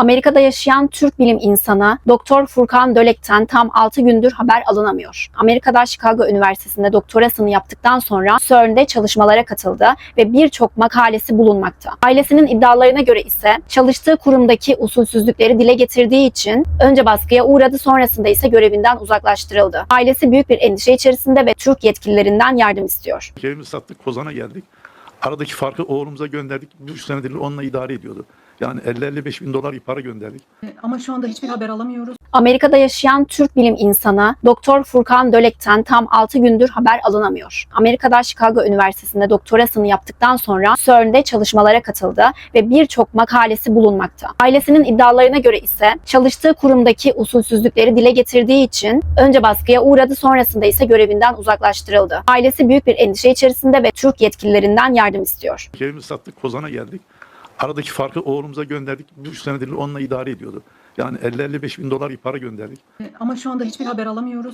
Amerika'da yaşayan Türk bilim insanı Doktor Furkan Dölek'ten tam 6 gündür haber alınamıyor. Amerika'da Chicago Üniversitesi'nde doktorasını yaptıktan sonra CERN'de çalışmalara katıldı ve birçok makalesi bulunmakta. Ailesinin iddialarına göre ise çalıştığı kurumdaki usulsüzlükleri dile getirdiği için önce baskıya uğradı sonrasında ise görevinden uzaklaştırıldı. Ailesi büyük bir endişe içerisinde ve Türk yetkililerinden yardım istiyor. Evimizi sattık, Kozan'a geldik. Aradaki farkı oğlumuza gönderdik. Bir üç senedir onunla idare ediyordu. Yani 50-55 bin dolar bir para gönderdik. Ama şu anda hiçbir haber alamıyoruz. Amerika'da yaşayan Türk bilim insanı Doktor Furkan Dölek'ten tam 6 gündür haber alınamıyor. Amerika'da Chicago Üniversitesi'nde doktorasını yaptıktan sonra CERN'de çalışmalara katıldı ve birçok makalesi bulunmakta. Ailesinin iddialarına göre ise çalıştığı kurumdaki usulsüzlükleri dile getirdiği için önce baskıya uğradı sonrasında ise görevinden uzaklaştırıldı. Ailesi büyük bir endişe içerisinde ve Türk yetkililerinden yardım istiyor. Evimizi sattık, Kozan'a geldik. Aradaki farkı oğlumuza gönderdik. Bir üç senedir onunla idare ediyordu. Yani 50-55 bin dolar bir para gönderdik. Ama şu anda hiçbir haber alamıyoruz.